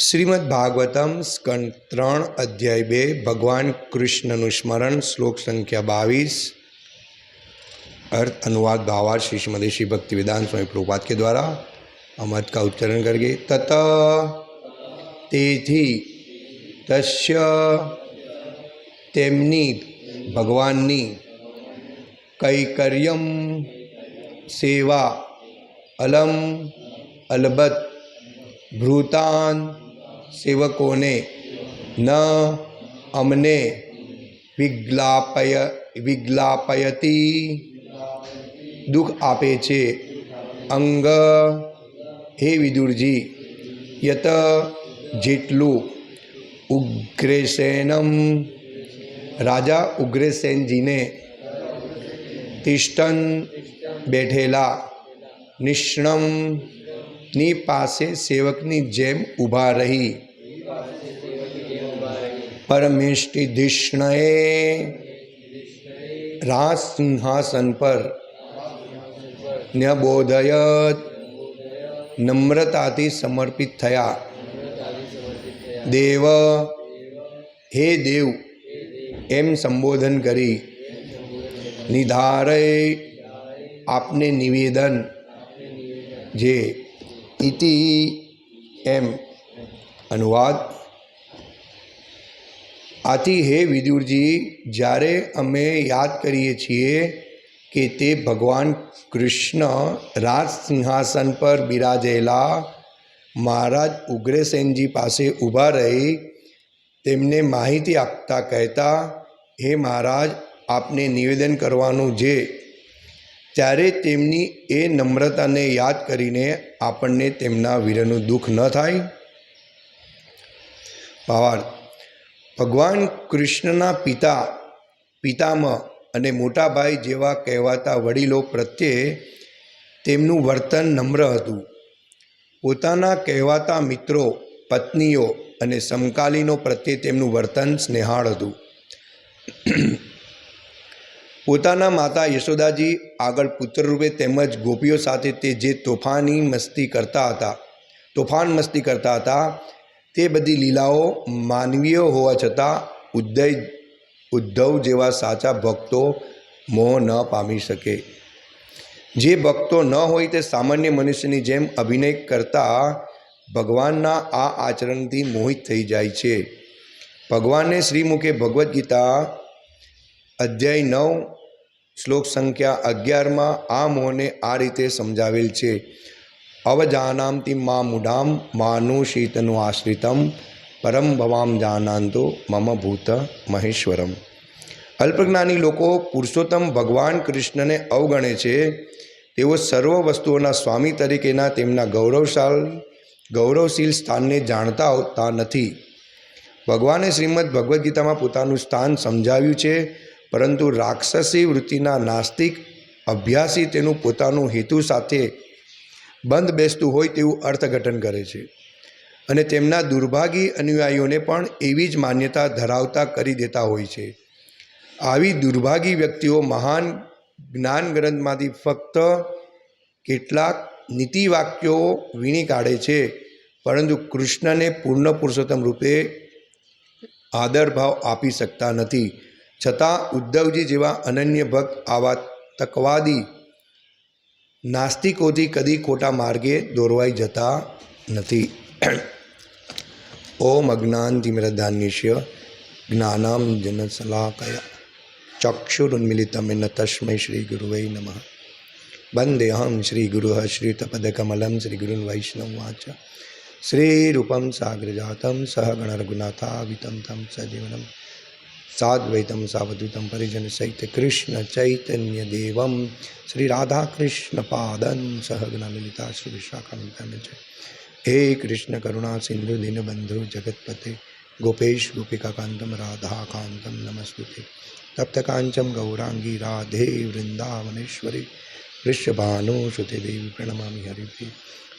શ્રીમદ ભાગવતમ સ્કંદ ત્રણ અધ્યાય બે ભગવાન કૃષ્ણનું સ્મરણ શ્લોક સંખ્યા બાવીસ अर्थ अनुवाद भावार्थ श्री श्रीमती श्री भक्ति वेदांत स्वामी प्रभुपाद के द्वारा हम अर्थ का उच्चारण करके तत તેથી તસ્ય તેમની ભગવાનની કૈકર્યમ સેવા અલમ અલબત ભૃતાન સેવકોને ન અમને વિગ્લાપય, વિગ્લાપયતી. દુઃખ આપે છે. અંગ હે વિદુરજી, યત જેટલું ઉગ્રેસેનમ. રાજા ઉગ્રેસેનજીને તિષ્ઠન બેઠેલા નિષ્ણમની પાસે સેવકની જેમ ઊભા રહી. પરમેષ્ટિધિષ્ણએ રાજ સિંહાસન પર ન્યબોધયત નમ્રતાથી સમર્પિત થયા. દેવ, હે દેવ, એમ સંબોધન કરી. નિધારય આપને નિવેદન, જે ઇતિ એમ અનુવાદ આથી હે વિદુરજી જ્યારે અમે યાદ કરીએ છીએ કે તે ભગવાન કૃષ્ણ રાજ સિંહાસન પર બિરાજેલા મહારાજ ઉગ્રસેનજી પાસે ઊભા રહી તેમને માહિતી આપતા કહેતા હે મહારાજ આપને નિવેદન કરવાનું છે ત્યારે તેમની એ નમ્રતાને યાદ કરીને આપણને તેમના વીરનું દુઃખ ન થાય. ભાવાર્થ ભગવાન કૃષ્ણના પિતા, પિતામહ અને મોટા ભાઈ જેવા કહેવાતા વડીલો પ્રત્યે તેમનું વર્તન નમ્ર હતું. પોતાના કહેવાતા મિત્રો, પત્નીઓ અને સમકાલીનો પ્રત્યે તેમનું વર્તન સ્નેહાળ હતું. પોતાના માતા યશોદાજી આગળ પુત્રરૂપે તેમજ ગોપીઓ સાથે તે જે તોફાની મસ્તી કરતા હતા, તોફાન મસ્તી કરતા હતા, તે બધી લીલાઓ માનવીય હોવા છતાં ઉદય, ઉદ્ધવ જેવા સાચા ભક્તો મોહ ન પામી શકે. જે ભક્તો ન હોય તે સામાન્ય મનુષ્યની જેમ અભિનય કરતા ભગવાનના આ આચરણથી મોહિત થઈ જાય છે. ભગવાનને શ્રીમુખે ભગવદ્ ગીતા અધ્યાય નવ, શ્લોક સંખ્યા અગિયારમાં, આ મોહને આ રીતે સમજાવેલ છે. અવજાનામતી મા મુઢામ માનું શીતનું આશ્રિતમ, પરમ ભવામ જાનાંતો, મમ ભૂત મહેશ્વરમ. અલ્પજ્ઞાની લોકો પુરુષોત્તમ ભગવાન કૃષ્ણને અવગણે છે. તેઓ સર્વ વસ્તુઓના સ્વામી તરીકેના તેમના ગૌરવશાળી ગૌરવશીલ સ્થાનને જાણતા હોતા નથી. ભગવાને શ્રીમદ ભગવદ્ ગીતામાં પોતાનું સ્થાન સમજાવ્યું છે. પરંતુ રાક્ષસી વૃત્તિના નાસ્તિક અભ્યાસી તેનું પોતાનું હેતુ સાથે બંધ બેસતું હોય તેવું અર્થઘટન કરે છે. અને તેમના દુર્ભાગી અનુયાયીઓને પણ એવી જ માન્યતા ધરાવતા કરી દેતા હોય છે. આવી દુર્ભાગી વ્યક્તિઓ મહાન જ્ઞાન ગ્રંથમાંથી ફક્ત કેટલાક નીતિવાક્યો વીણી કાઢે છે, પરંતુ કૃષ્ણને પૂર્ણ પુરુષોત્તમ રૂપે આદરભાવ આપી શકતા નથી. છતાં ઉદ્ધવજી જેવા અનન્ય ભક્ત આવા તકવાદી નાસ્તિકોથી કદી ખોટા માર્ગે દોરવાઈ જતા નથી. ઓમ અજ્ઞાનતિમિરધાન્યસ્ય જ્ઞાનામ જનસલાકયા ચક્ષુરુન્મિલિતમેન તસ્મૈ શ્રી ગુરુવૈ નમઃ. વંદેહમ શ્રી ગુરુ શ્રીતપદકમલમ શ્રી ગુરુન વૈષ્ણવ વાચ. શ્રીરૂપમ સાગરજાતમ સહગણ રઘુનાથાવિતમ તમ સજીવનમ. સાદ્વૈતમ સાવધૂતમ પરિજન સહિત કૃષ્ણ ચૈતન્ય દેવમ શ્રી રાધા કૃષ્ણ પાદન સહગણ લલિતા શ્રી વિશાખામિતાન છે હે કૃષ્ણ કરુણા સિંધુ દીનબંધુ જગતપતે ગોપેશ ગોપિકાકાંતમ રાધાકાંતમ નમસ્તુતે તપ્તકાંચમ ગૌરાંગી રાધે વૃંદાવનેશ્વરી વૃષભાનો શ્રુતે દેવી પ્રણમામિ હરિભે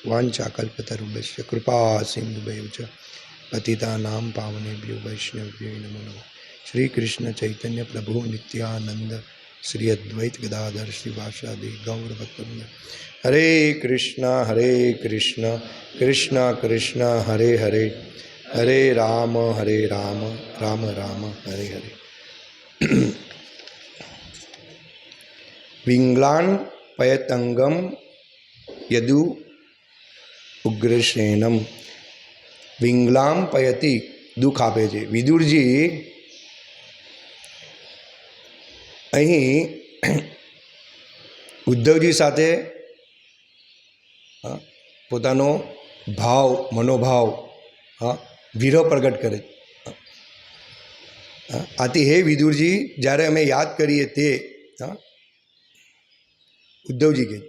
વાંચાકલ્પતરુભ્ય કૃપા સિંધુભ્ય પતિતાનામ પાવનેભ્યો વૈષ્ણવ્યો નમો નમઃ શ્રી કૃષ્ણ ચૈતન્ય પ્રભુ નિત્યાનંદ શ્રી અદ્વૈત ગદાધર શ્રીવાસાદિ ગૌર ભક્તવૃંદ હરે કૃષ્ણ હરે કૃષ્ણ કૃષ્ણ કૃષ્ણ હરે હરે હરે રામ હરે રામ રામ રામ હરે હરે વિંગ્લાન પયતંગમ યદુ ઉગ્રસેનમ વિંગ્લામ પયતી દુઃખ આપે છે વિદુરજી અહીં ઉદ્ધવજી સાથે પોતાનો ભાવ, મનોભાવ, હા, વિરહ પ્રગટ કરે આથી હે વિદુરજી, જ્યારે અમે યાદ કરીએ તે, હા, ઉદ્ધવજી કહે,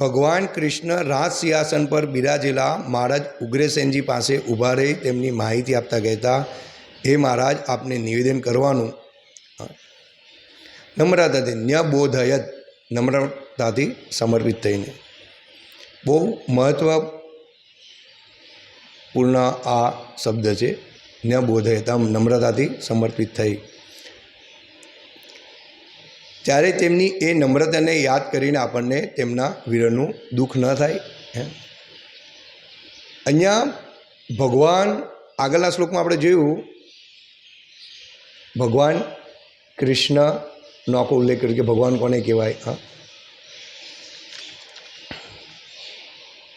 ભગવાન કૃષ્ણ રાજ સિંહાસન પર બિરાજેલા મહારાજ ઉગ્રસેનજી પાસે ઊભા રહી તેમની માહિતી આપતા કહેતા, હે મહારાજ, આપને નિવેદન કરવાનું. નમ્રતાથી ન્યબોધયત નમ્રતાથી સમર્પિત થઈને. બહુ મહત્વપૂર્ણ આ શબ્દ છે ન્યબોધયત આમ નમ્રતાથી સમર્પિત થઈ. ત્યારે તેમની એ નમ્રતાને યાદ કરીને આપણને તેમના વિરહનું દુઃખ ન થાય અહીંયા ભગવાન આગળના શ્લોકમાં આપણે જોયું, ભગવાન આખો ઉલ્લેખ કર્યો કે ભગવાન કોને કહેવાય, હા?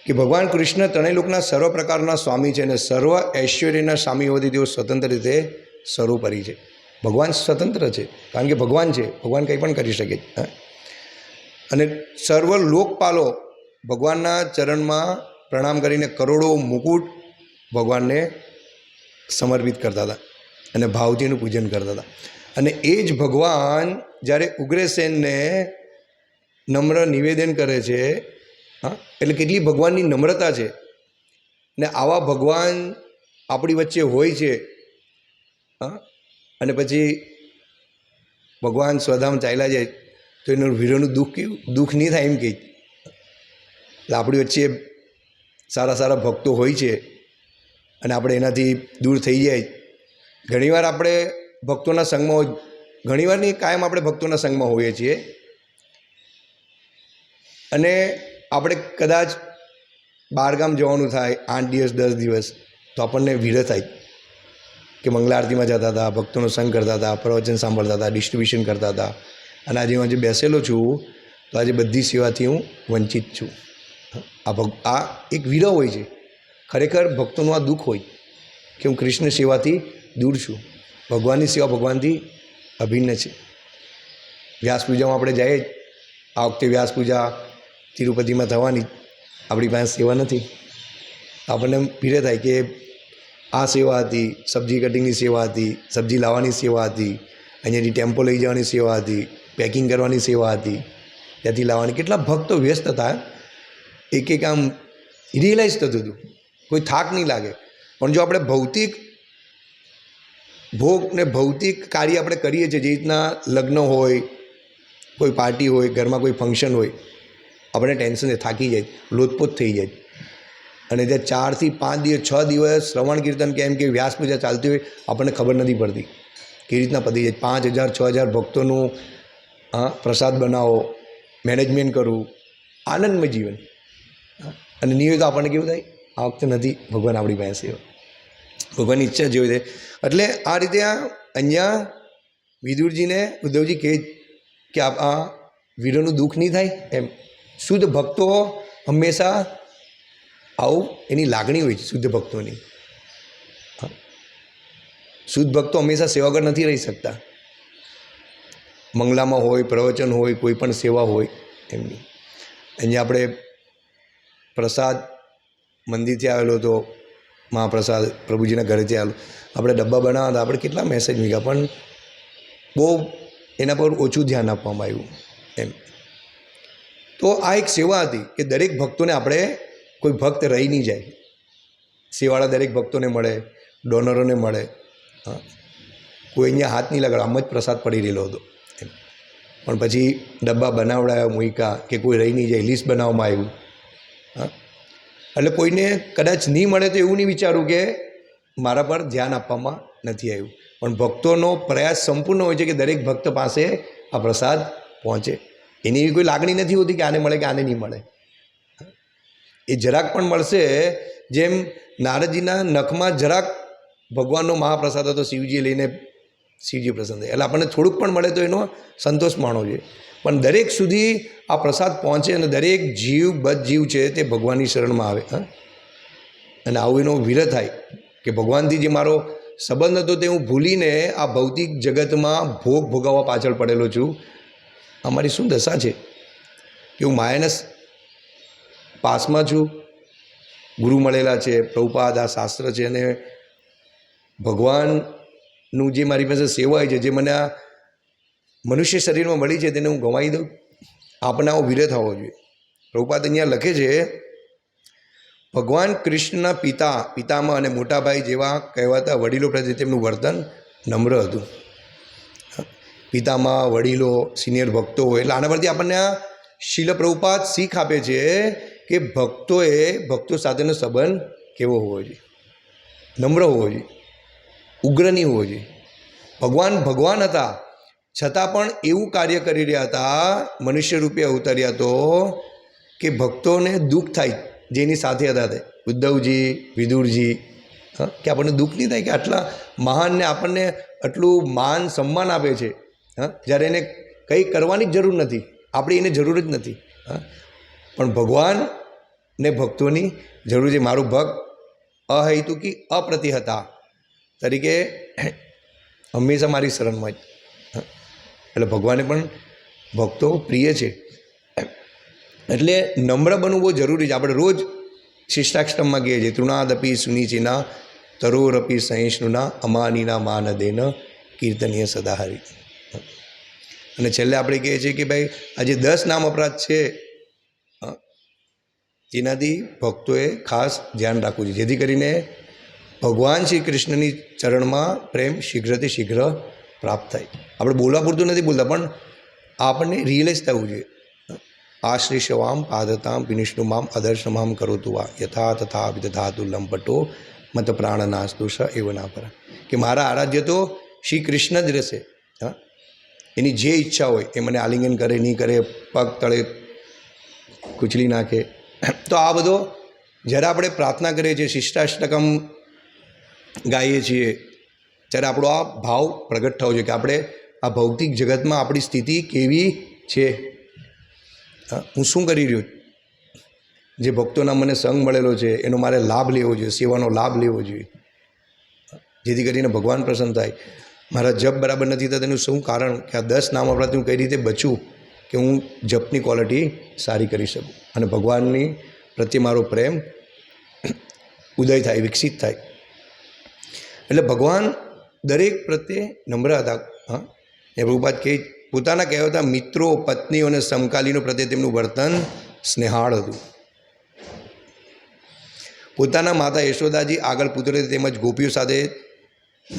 કે ભગવાન કૃષ્ણ ત્રણેય લોકના સર્વ પ્રકારના સ્વામી છે અને સર્વ ઐશ્વર્યના સ્વામી હોવાથી તેઓ સ્વતંત્ર રીતે સર્વોપરી છે. ભગવાન સ્વતંત્ર છે, કારણ કે ભગવાન છે, ભગવાન કંઈ પણ કરી શકે છે અને સર્વ લોકપાલો ભગવાનના ચરણમાં પ્રણામ કરીને કરોડો મુકુટ ભગવાનને સમર્પિત કરતા હતા અને ભાવજીનું પૂજન કરતા હતા. અને એ જ ભગવાન જ્યારે ઉગ્રસેનને નમ્ર નિવેદન કરે છે, હા, એટલે કેટલી ભગવાનની નમ્રતા છે. ને આવા ભગવાન આપણી વચ્ચે હોય છે, હા, અને પછી ભગવાન સ્વધામ ચાલ્યા જાય, તો એનું વીરોનું દુઃખ કેવું? દુઃખ નહીં થાય એમ કહે આપણી વચ્ચે સારા સારા ભક્તો હોય છે, અને આપણે એનાથી દૂર થઈ જાય. ઘણીવાર આપણે ભક્તોના હોય. ઘણીવાર નહીં કાયમ આપણે ભક્તોના સંગમાં હોઈએ છીએ. અને આપણે કદાચ બહારગામ જવાનું થાય આઠ દિવસ, દસ દિવસ, તો આપણને વિરહ થાય કે મંગલા આરતીમાં જતા હતા, ભક્તોનો સંગ કરતા હતા, પ્રવચન સાંભળતા હતા ડિસ્ટ્રીબ્યુશન કરતા હતા. અને આજે હું આજે બેસેલો છું, તો આજે બધી સેવાથી હું વંચિત છું. આ ભગ આ એક વિરહ હોય છે. ખરેખર ભક્તોનું આ દુઃખ હોય કે હું કૃષ્ણ સેવાથી દૂર છું. ભગવાનની સેવા ભગવાનથી અભિન્ન છે. વ્યાસ પૂજામાં આપણે જઈએ જ. આ વખતે વ્યાસ પૂજા તિરુપતિમાં થવાની. આપણી પાસે સેવા નથી. આપણને પીરે થાય કે આ સેવા હતી, સબ્જી કટિંગની સેવા હતી, સબ્જી લાવવાની સેવા હતી, અહીંયાથી ટેમ્પો લઈ જવાની સેવા હતી, પેકિંગ કરવાની સેવા હતી, ત્યાંથી લાવવાની. કેટલા ભક્તો વ્યસ્ત હતા. એક એક આમ રિયલાઇઝ થતું હતું. કોઈ થાક નહીં લાગે. પણ જો આપણે ભૌતિક ભોગ ને ભૌતિક કાર્ય આપણે કરીએ છીએ, જે રીતના લગ્ન હોય, કોઈ પાર્ટી હોય, ઘરમાં કોઈ ફંક્શન હોય આપણે ટેન્શન થાકી જાય લોથપોત થઈ જાય. અને ત્યાં ચારથી પાંચ દિવસ, છ દિવસ શ્રવણ કીર્તન કે એમ કે વ્યાસ પૂજા ચાલતી હોય, આપણને ખબર નથી પડતી કેવી રીતના પતી જાય. પાંચ હજાર, છ હજાર ભક્તોનું હા પ્રસાદ બનાવો મેનેજમેન્ટ કરવું, આનંદમય જીવન. અને નિયમિત આપણને કેવું થાય? આ વખતે નથી, ભગવાન આપણી પાસે સેવા ભગવાનની ઈચ્છા જેવી છે. એટલે આ રીતે આ અહીંયા વિદુરજીને ઉદ્ધવજી કહે કે આ વીરોનું દુઃખ નહીં થાય એમ. શુદ્ધ ભક્તો હંમેશા આવું એની લાગણી હોય છે, શુદ્ધ ભક્તોની. શુદ્ધ ભક્તો હંમેશા સેવાગર નથી રહી શકતા. મંગલામાં હોય, પ્રવચન હોય, કોઈ પણ સેવા હોય એમની. અહીંયા આપણે પ્રસાદ મંદિરથી આવેલો હતો મહાપ્રસાદ પ્રભુજીના ઘરેથી આવેલો. આપણે ડબ્બા બનાવવા હતા, આપણે કેટલા મેસેજ મૂક્યા, પણ બહુ એના પર ઓછું ધ્યાન આપવામાં આવ્યું એમ. તો આ એક સેવા હતી કે દરેક ભક્તોને આપણે કોઈ ભક્ત રહી નહીં જાય. સેવાળા દરેક ભક્તોને મળે, ડોનરોને મળે. હા. કોઈ અહીંયા હાથ નહીં લગાડે, આમ જ પ્રસાદ પડી રહેલો હતો એમ. પણ પછી ડબ્બા બનાવડાયા, મૂક્યા કે કોઈ રહી નહીં જાય લિસ્ટ બનાવવામાં આવ્યું. હા. એટલે કોઈને કદાચ નહીં મળે તો એવું નહીં વિચારું કે મારા પર ધ્યાન આપવામાં નથી આવ્યું. પણ ભક્તોનો પ્રયાસ સંપૂર્ણ હોય છે કે દરેક ભક્ત પાસે આ પ્રસાદ પહોંચે. એની એવી કોઈ લાગણી નથી હોતી કે આને મળે કે આને નહીં મળે. એ જરાક પણ મળશે જેમ નારદજીના નખમાં જરાક ભગવાનનો મહાપ્રસાદ હતો, શિવજીએ લઈને શિવજી પ્રસન્ન એટલે આપણને થોડુંક પણ મળે તો એનો સંતોષ માણવો જોઈએ. પણ દરેક સુધી આ પ્રસાદ પહોંચે અને દરેક જીવ બધ જીવ છે તે ભગવાનની શરણમાં આવે, હા? અને આવું એનો વિરહ થાય કે ભગવાનથી જે મારો સંબંધ હતો તે હું ભૂલીને આ ભૌતિક જગતમાં ભોગ ભોગાવવા પાછળ પડેલો છું. અમારી શું દશા છે? કે હું માયાના પાસમાં છું, ગુરુ મળેલા છે, પ્રભુપાદ આ શાસ્ત્ર છે અને ભગવાનનું જે મારી પાસે સેવાય છે, જે મને આ મનુષ્ય શરીરમાં મળી છે તેને હું ગંવાઈ દઉં? આપનાઓ વિરહ થવો જોઈએ. પ્રભુપાદ અહીંયા લખે છે, ભગવાન કૃષ્ણના પિતા પિતામાં અને મોટાભાઈ જેવા કહેવાતા વડીલો પ્રત્યે તેમનું વર્તન નમ્ર હતું. પિતામાં વડીલો, સિનિયર ભક્તો હોય, એટલે આના પરથી આપણને આ શીલ પ્રભુપાદ શીખ આપે છે કે ભક્તોએ ભક્તો સાથેનો સંબંધ કેવો હોવો જોઈએ? નમ્ર હોવો જોઈએ. ઉગ્ર નહીં હોવો જોઈએ. ભગવાન ભગવાન હતા. છતાં પણ એવું કાર્ય કરી રહ્યા હતા, મનુષ્ય રૂપે અવતર્યા તો, કે ભક્તોને દુઃખ થાય, જેની સાથે હતા તે. ઉદ્ધવજી, વિદુરજી, હા, કે આપણને દુઃખ નહીં થાય કે આટલા મહાનને આપણને આટલું માન સન્માન આપે છે, હા, જ્યારે એને કંઈ કરવાની જ જરૂર નથી, આપણી એને જરૂર જ નથી, હા. પણ ભગવાન ને ભક્તોની જરૂર છે. મારું ભક્ત અહૈતુકી અપ્રતિહતા તરીકે હંમેશા મારી શરણમાં જ. એટલે ભગવાને પણ ભક્તો પ્રિય છે. એટલે નમ્ર બનવું બહુ જરૂરી છે. આપણે રોજ શિષ્ટાષ્ટમમાં કહીએ છીએ. તૃણાદપી સુનિચિના તરોરપી સહિષ્ણુના અમાનીના માનદેન કીર્તનીય સદાહરી. અને છેલ્લે આપણે કહીએ છીએ કે ભાઈ આજે દસ નામ અપરાધ છે અ, તેનાથી ભક્તોએ ખાસ ધ્યાન રાખવું જોઈએ જેથી કરીને ભગવાન શ્રી કૃષ્ણની ચરણમાં પ્રેમ શીઘ્રથી શીઘ્ર પ્રાપ્ત થાય. આપણે બોલવા પૂરતું નથી બોલતા, પણ આપણને રિયલાઇઝ થવું જોઈએ. આશ્રિષવામ પાદતામ વિનિષ્ણુમામ અદર્શમામ કરોતુ આ યથા તથા વિદધાતુ લંપટો મત પ્રાણનાસ્તુ સ એવ ના પર. કે મારા આરાધ્ય તો શ્રી કૃષ્ણ જ રહેશે. હા? એની જે ઈચ્છા હોય એ મને આલિંગન કરે, નહીં કરે, પગ તળે, કૂચલી નાખે. તો આ બધો જ્યારે આપણે પ્રાર્થના કરીએ છીએ, શિષ્ટાષ્ટકમ ગાઈએ છીએ. ત્યારે આપણો આ ભાવ પ્રગટ થવો જોઈએ કે આપણે આ ભૌતિક જગતમાં આપણી સ્થિતિ કેવી છે? હું શું કરી રહ્યો? જે ભક્તોના મને સંગ મળેલો છે, એનો મારે લાભ લેવો જોઈએ, સેવાનો લાભ લેવો જોઈએ. જેથી કરીને ભગવાન પ્રસન્ન થાય. મારા જપ બરાબર નથી થતા, તેનું શું કારણ? કે આ દસ નામ આપણાથી હું કઈ રીતે બચું કે હું જપની ક્વોલિટી સારી કરી શકું? અને ભગવાનની પ્રત્યે મારો પ્રેમ ઉદય થાય, વિકસિત થાય. એટલે ભગવાન દરેક પ્રત્યે નમ્ર હા. એ પ્રભુપાદ કહે, પોતાના કહેવાતા મિત્રો, પત્નીઓ અને સમકાલીનો પ્રત્યે તેમનું વર્તન સ્નેહાળ હતું. પોતાના માતા યશોદાજી આગળ પુત્ર તેમજ ગોપીઓ સાથે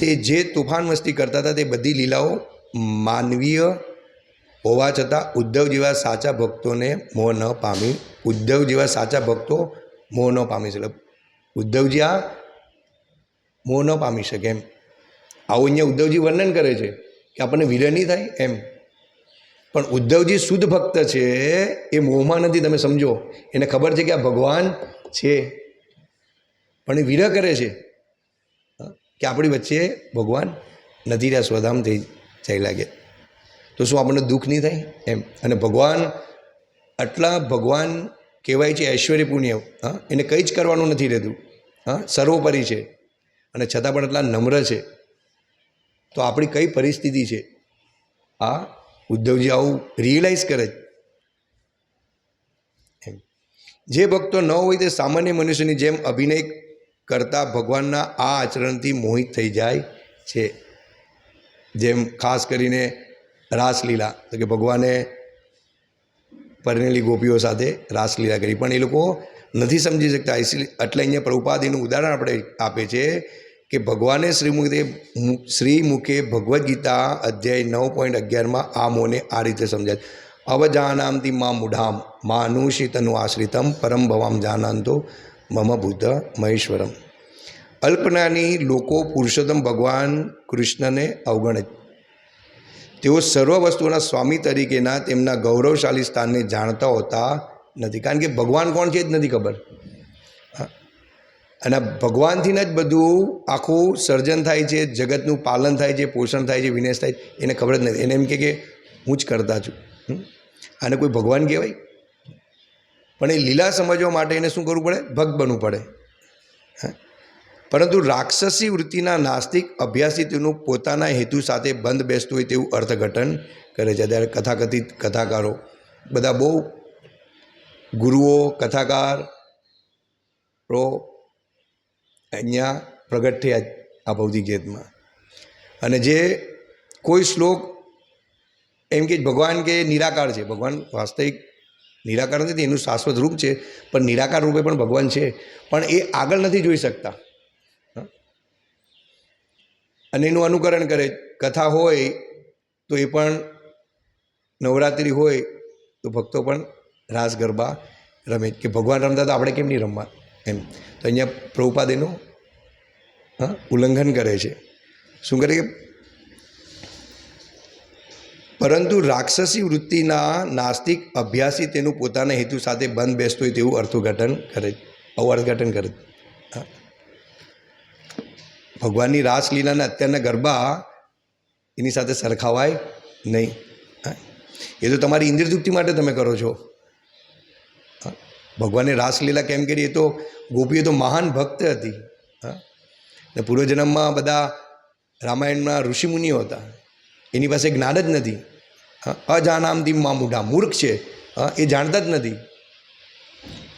તે જે તોફાન મસ્તી કરતા હતા તે બધી લીલાઓ માનવીય હોવા છતાં ઉદ્ધવ જેવા સાચા ભક્તોને મોહ ન પામી. ઉદ્ધવ જેવા સાચા ભક્તો મોહ ન પામી શકે. ઉદ્ધવજી આ મોહ ન પામી શકે એમ. આવું અહીંયા ઉદ્ધવજી વર્ણન કરે છે કે આપણને વિરહ નહીં થાય એમ. પણ ઉદ્ધવજી શુદ્ધ ભક્ત છે, એ મોહમાં નથી, તમે સમજો. એને ખબર છે કે આ ભગવાન છે. પણ એ વિરહ કરે છે કે આપણી વચ્ચે ભગવાન નથી રહ્યા, સ્વધામ થઈ જઈ લાગે. તો શું આપણને દુઃખ નહીં થાય એમ? અને ભગવાન, આટલા ભગવાન કહેવાય છે ઐશ્વર્ય પુણ્ય, હા, એને કંઈ જ કરવાનું નથી રહેતું, હા, સર્વોપરી છે. અને છતાં પણ એટલા નમ્ર છે. તો આપણી કઈ પરિસ્થિતિ છે? આ ઉદ્ધવજી આવું રિયલાઇઝ કરે. એમ. જે ભક્તો ન હોય તે સામાન્ય મનુષ્યની જેમ અભિનય કરતા ભગવાનના આ આચરણથી મોહિત થઈ જાય છે. જેમ ખાસ કરીને રાસલીલા, તો કે ભગવાને પરણેલી ગોપીઓ સાથે રાસલીલા કરી. પણ એ લોકો નથી સમજી શકતા. એટલે અહીંયા પ્રભુપાદીનું ઉદાહરણ આપણે આપે છે. કે ભગવાને શ્રીમુખે શ્રી મુખે ભગવદ્ ગીતા અધ્યાય નવ પોઈન્ટ અગિયારમાં આ મોને આ રીતે સમજાય અવજાનામતી મા મૂઢામ માનુષિતનું આશ્રિતમ, પરમ ભવામ જાનાંતો, મમ બુદ્ધ મહેશ્વરમ. અલ્પનાની લોકો પુરુષોત્તમ ભગવાન કૃષ્ણને અવગણે તેઓ સર્વ વસ્તુઓના સ્વામી તરીકેના તેમના ગૌરવશાળી સ્થાનને જાણતા હોતા નથી. કારણ કે ભગવાન કોણ છે જ નથી ખબર. અને ભગવાનથી જ બધું આખું સર્જન થાય છે, જગતનું પાલન થાય છે, પોષણ થાય છે, વિનાશ થાય છે, એને ખબર જ નથી. એને એમ કે કે હું જ કરતા છું. આને કોઈ ભગવાન કહેવાય? પણ એ લીલા સમજવા માટે એને શું કરવું પડે? ભક્ત બનવું પડે. હા. પરંતુ રાક્ષસી વૃત્તિના નાસ્તિક અભ્યાસી તેનું પોતાના હેતુ સાથે બંધ બેસતું હોય તેવું અર્થઘટન કરે છે. ત્યારે કથાકથિત કથાકારો, બધા બહુ ગુરુઓ, કથાકારો અહીંયા પ્રગટ થયા આ ભૌતિક જગતમાં. અને જે કોઈ શ્લોક એમ કે ભગવાન કે નિરાકાર છે, ભગવાન વાસ્તવિક નિરાકાર નથી, એનું શાશ્વત રૂપ છે, પણ નિરાકાર રૂપે પણ ભગવાન છે, પણ એ આગળ નથી જોઈ શકતા. અને એનું અનુકરણ કરે, કથા હોય તો એ પણ નવરાત્રિ હોય તો ભક્તો પણ રાસ ગરબા રમે. કે ભગવાન રમતા તો આપણે કેમ નહીં રમવા? એમ તો અહીંયા પ્રભુપાદ એનું હા, ઉલ્લંઘન કરે છે શું કરે કે, પરંતુ રાક્ષસી વૃત્તિના નાસ્તિક અભ્યાસી તેનું પોતાના હેતુ સાથે બંધ બેસતું હોય તેવું અર્થઘટન કરે આવું અર્થઘટન કરે. ભગવાનની રાસલીલાના અત્યારના ગરબા એની સાથે સરખાવાય નહીં. એ તો તમારી ઇન્દ્રતૃપ્તિ માટે તમે કરો છો. ભગવાને રાસલીલા કેમ કરી? એ તો ગોપીઓ તો મહાન ભક્ત હતી. હા? ને પૂર્વજન્મમાં બધા રામાયણના ઋષિમુનિઓ હતા. એની પાસે જ્ઞાન જ નથી. હા? અજાનામથી મામુઢા મૂર્ખ છે. હા? એ જાણતા જ નથી.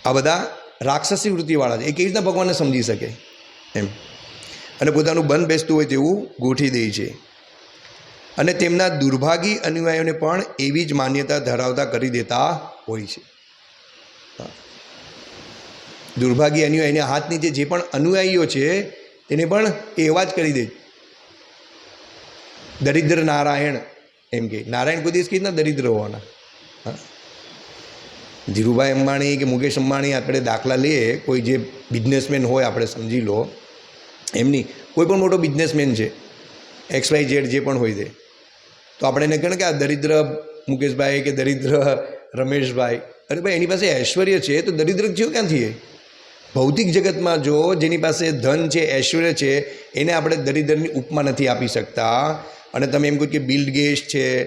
આ બધા રાક્ષસી વૃત્તિવાળા છે. એ કેવી રીતના ભગવાનને સમજી શકે? એમ. અને પોતાનું બંધ બેસતું હોય તેવું ગોઠી દે છે. અને તેમના દુર્ભાગી અનુયાયીઓને પણ એવી જ માન્યતા ધરાવતા કરી દેતા હોય છે. દુર્ભાગી એની એને હાથ નીચે જે પણ અનુયાયીઓ છે, તેને પણ એવા જ કરી દે. દરિદ્ર નારાયણ એમ કે. નારાયણ કોઈ દિવસ કીધું દરિદ્ર હોવાના. હા. ધીરુભાઈ અંબાણી કે મુકેશ અંબાણી આપણે દાખલા લઈએ કોઈ જે બિઝનેસમેન હોય, આપણે સમજી લો એમની કોઈ પણ મોટો બિઝનેસમેન છે, એક્સ વાય ઝેડ જે પણ હોય તે. તો આપણે એને કહે કે આ દરિદ્ર મુકેશભાઈ કે દરિદ્ર રમેશભાઈ. અરે ભાઈ, એની પાસે ઐશ્વર્ય છે, તો દરિદ્ર થયો ક્યાંથી એ? ભૌતિક જગતમાં જો જેની પાસે ધન છે, ઐશ્વર્ય છે, એને આપણે દરિદ્રની ઉપમા નથી આપી શકતા. અને તમે એમ કહો કે બિલ્ડ ગેટ્સ છે,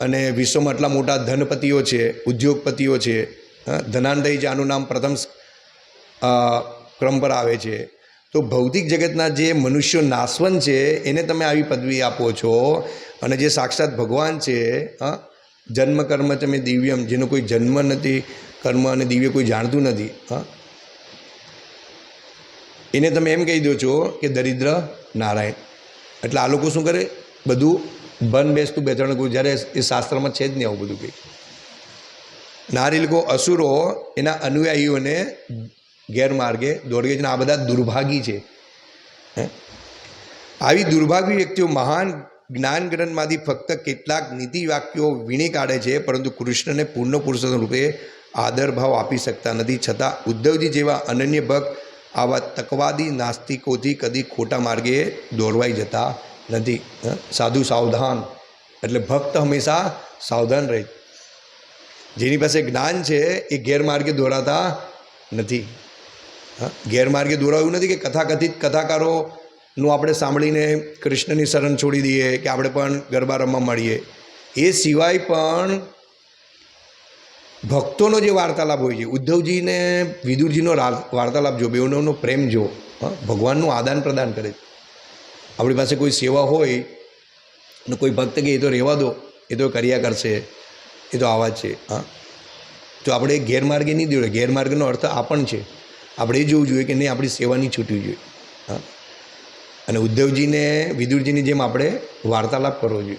અને વિશ્વમાં આટલા મોટા ધનપતિઓ છે, ઉદ્યોગપતિઓ છે છે, આનું નામ પ્રથમ ક્રમ પર આવે છે. તો ભૌતિક જગતના જે મનુષ્યો નાશવંત છે, એને તમે આવી પદવી આપો છો. અને જે સાક્ષાત ભગવાન છે, હા, જન્મ કર્મ તમે દિવ્યમ, જેનો કોઈ જન્મ નથી, કર્મ અને દિવ્ય કોઈ જાણતું નથી, હા. એને તમે એમ કહી દો છો કે દરિદ્ર નારાયણ. એટલે આ લોકો શું કરે? બધું બન બેસતું બે ત્રણ જ્યારે એ શાસ્ત્રમાં છે જ નહીં આવું બધું કંઈ. નારી લોકો અસુરો એના અનુયાયીઓને ગેરમાર્ગે દોડગે છે આ બધા દુર્ભાગી છે? આવી દુર્ભાગી વ્યક્તિઓ મહાન જ્ઞાન ગ્રંથમાંથી ફક્ત કેટલાક નીતિ વાક્યો વીણી કાઢે છે, પરંતુ કૃષ્ણને પૂર્ણ પુરુષોત્તમ રૂપે આદર ભાવ આપી શકતા નથી. છતાં ઉદ્ધવજી જેવા અનન્ય ભક્ત આવા તકવાદી નાસ્તિકોથી કદી ખોટા માર્ગે દોરવાઈ જતા નથી? સાધુ સાવધાન. એટલે ભક્ત હંમેશા સાવધાન રહે. જેની પાસે જ્ઞાન છે એ ગેરમાર્ગે દોરાતા નથી. ગેરમાર્ગે દોરાયું નથી કે કથાકથિત કથાકારોનું આપણે સાંભળીને કૃષ્ણની શરણ છોડી દઈએ કે આપણે પણ ગરબા રમવા મળીએ એ સિવાય પણ ભક્તોનો જે વાર્તાલાપ હોય છે, ઉદ્ધવજીને વિદુરજીનો વાર્તાલાપ જો બેઉનો પ્રેમ જો ભગવાનનું આદાન પ્રદાન કરે આપણી પાસે કોઈ સેવા હોય ને કોઈ ભક્ત કે એ તો રહેવા દો, એ તો કર્યા કરશે, એ તો આવા જ છે, હા. તો આપણે ગેરમાર્ગે નહીં દોડે, ગેરમાર્ગનો અર્થ આ પણ છે. આપણે એ જોવું જોઈએ કે નહીં, આપણી સેવાની છૂટવી જોઈએ, હા. અને ઉદ્ધવજીને વિદુરજીની જેમ આપણે વાર્તાલાપ કરવો જોઈએ.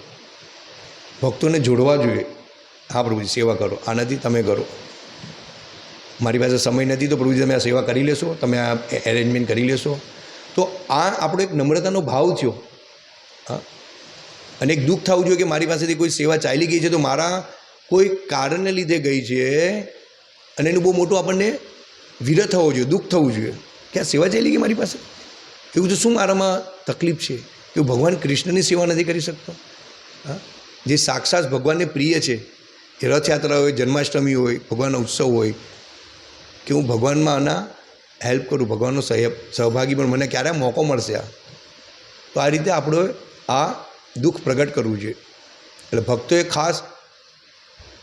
ભક્તોને જોડવા જોઈએ. હા, પ્રભુજી, સેવા કરો. આ નથી, તમે કરો. મારી પાસે સમય નથી, તો પ્રભુજી, તમે આ સેવા કરી લેશો, તમે આ એરેન્જમેન્ટ કરી લેશો. તો આ આપણો એક નમ્રતાનો ભાવ થયો. હા. અને એક દુઃખ થવું જોઈએ કે મારી પાસેથી કોઈ સેવા ચાલી ગઈ છે, તો મારા કોઈ કારણને લીધે ગઈ છે અને એનું બહુ મોટું આપણને વિરહ થવો જોઈએ, દુઃખ થવું જોઈએ. કે આ સેવા ચાલી ગઈ મારી પાસે? એવું તો શું મારામાં તકલીફ છે? કે ભગવાન કૃષ્ણની સેવા નથી કરી શકતો? હા. જે સાક્ષાત ભગવાનને પ્રિય છે એ રથયાત્રા હોય, જન્માષ્ટમી હોય, ભગવાનનો ઉત્સવ હોય, કે હું ભગવાનમાં આના હેલ્પ કરું, ભગવાનનો સહયોગ સહભાગી પણ મને ક્યારે મોકો મળશે આ? તો આ રીતે આપણે આ દુઃખ પ્રગટ કરવું જોઈએ. એટલે ભક્તોએ ખાસ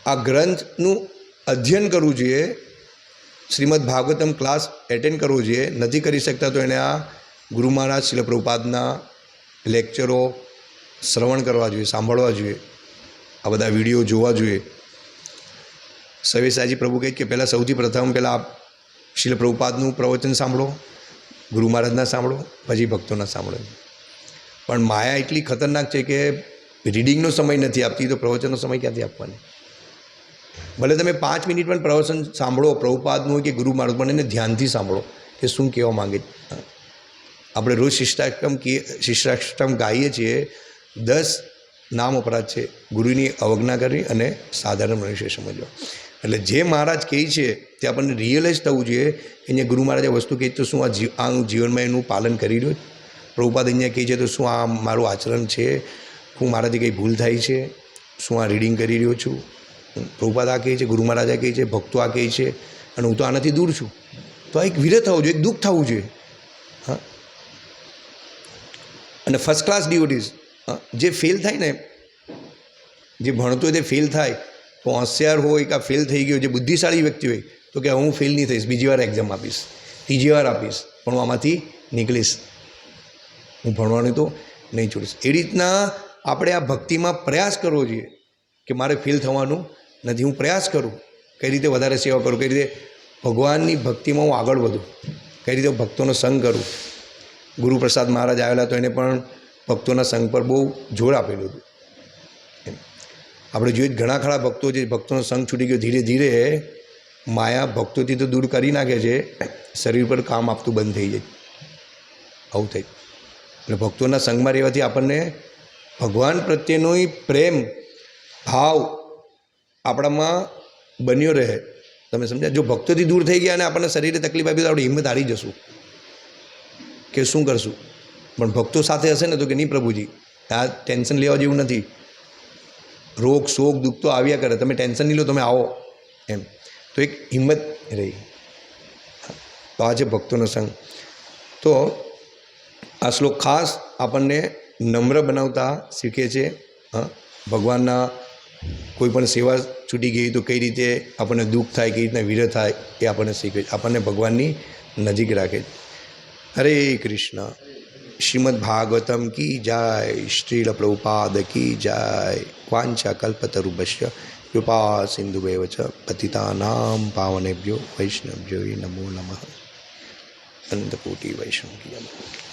આ ગ્રંથનું અધ્યયન કરવું જોઈએ. શ્રીમદ ભાગવતમ ક્લાસ એટેન્ડ કરવો જોઈએ. નથી કરી શકતા તો એને આ ગુરુ મહારાજ શિલ પ્રભુપાદના લેક્ચરો શ્રવણ કરવા જોઈએ, સાંભળવા જોઈએ. આ બધા વીડિયો જોવા જોઈએ. સવેસાજી પ્રભુ કહે કે પહેલાં સૌથી પ્રથમ પહેલાં શિલ પ્રભુપાદનું પ્રવચન સાંભળો, ગુરુ મહારાજના સાંભળો, પછી ભક્તોના સાંભળો. પણ માયા એટલી ખતરનાક છે કે રીડિંગનો સમય નથી આપતી, તો પ્રવચનનો સમય ક્યાંથી આપવાનો? ભલે તમે પાંચ મિનિટ પણ પ્રવચન સાંભળો, પ્રભુપાદનું કે ગુરુ મહારાજ, પણ એને ધ્યાનથી સાંભળો કે શું કહેવા માંગે આપણે રોજ શિષ્ટાષ્ટમ કે શિષ્ટાષ્ટમ ગાઈએ છીએ, દસ નામ અપરાધ છે, ગુરુની અવજ્ઞા કરી અને સાધારણ મનુષ્ય સમજવા. એટલે જે મહારાજ કહે છે તે આપણને રિયલાઇઝ થવું જોઈએ. અહીંયા ગુરુ મહારાજે વસ્તુ કહી તો શું આ જીવ, આ હું જીવનમાં એનું પાલન કરી રહ્યો પ્રભુપાદ અહીંયા કહે છે તો શું આ મારું આચરણ છે? હું મારાથી કંઈ ભૂલ થાય છે? શું આ રીડિંગ કરી રહ્યો છું? પ્રભુપાદ આ કહે છે, ગુરુ મહારાજ કહે છે, ભક્તો આ કહે છે અને હું તો આનાથી દૂર છું. તો આ એક વિરત થવું જોઈએ એક દુઃખ થવું જોઈએ. હા? અને ફર્સ્ટ ક્લાસ ડિવોટીઝ જે ફેલ થાય ને, જે ભણતો હોય તે ફેલ થાય. તો હોશિયાર હોય કે ફેલ થઈ ગયો, જે બુદ્ધિશાળી વ્યક્તિ હોય, તો કે હું ફેલ નહીં થઈશ, બીજી વાર એક્ઝામ આપીશ, ત્રીજી વાર આપીશ પણ હું આમાંથી નીકળીશ. હું ભણવાનું તો નહીં છોડીશ. એ રીતના આપણે આ ભક્તિમાં પ્રયાસ કરવો જોઈએ કે મારે ફેલ થવાનું નથી. હું પ્રયાસ કરું, કઈ રીતે વધારે સેવા કરું, કઈ રીતે ભગવાનની ભક્તિમાં હું આગળ વધું, કઈ રીતે ભક્તોનો સંગ કરું. ગુરુપ્રસાદ મહારાજ આવેલા તો એને પણ ભક્તોના સંગ પર બહુ જોર આપેલું હતું. આપણે જોઈએ ઘણા ખરા ભક્તો જે ભક્તોનો સંઘ છૂટી ગયો, ધીરે ધીરે માયા ભક્તોથી તો દૂર કરી નાખે છે, શરીર પર કામ આપતું બંધ થઈ જાય. આવું થઈ એટલે ભક્તોના સંઘમાં રહેવાથી આપણને ભગવાન પ્રત્યેનો પ્રેમ, ભાવ આપણામાં બન્યો રહે. તમે સમજ્યા? જો ભક્તોથી દૂર થઈ ગયા અને આપણને શરીરે તકલીફ આપી તો આપણે હિંમત હારી જશું. કે શું કરશું? પણ ભક્તો સાથે હશે ને તો કે નહીં પ્રભુજી? આ ટેન્શન લેવા જેવું નથી. રોગ, શોક, દુઃખ તો આવ્યા કરે. તમે ટેન્શન નહીં લો, તમે આવો. એમ. તો એક હિંમત રહી. તો આ છે ભક્તોનો સંઘ તો આ શ્લોક ખાસ આપણને નમ્ર બનાવતા શીખે છે. હા. ભગવાનના કોઈ પણ સેવા છૂટી ગઈ તો કઈ રીતે આપણને દુઃખ થાય, કઈ રીતના વિરહ થાય એ આપણને શીખે છે. આપણને ભગવાનની નજીક રાખે છે. હરે કૃષ્ણ. શ્રીમદ ભાગવતમ કી જય શ્રીલ પ્રભુપાદ કી જય વાંચા કલ્પતરુભશ્ય કૃપા સિંધુભેવ ચ પતિતાનામ પાવનેભ્યો વૈષ્ણવ્યો નમો નમઃ અનંતકોટી વૈષ્ણવ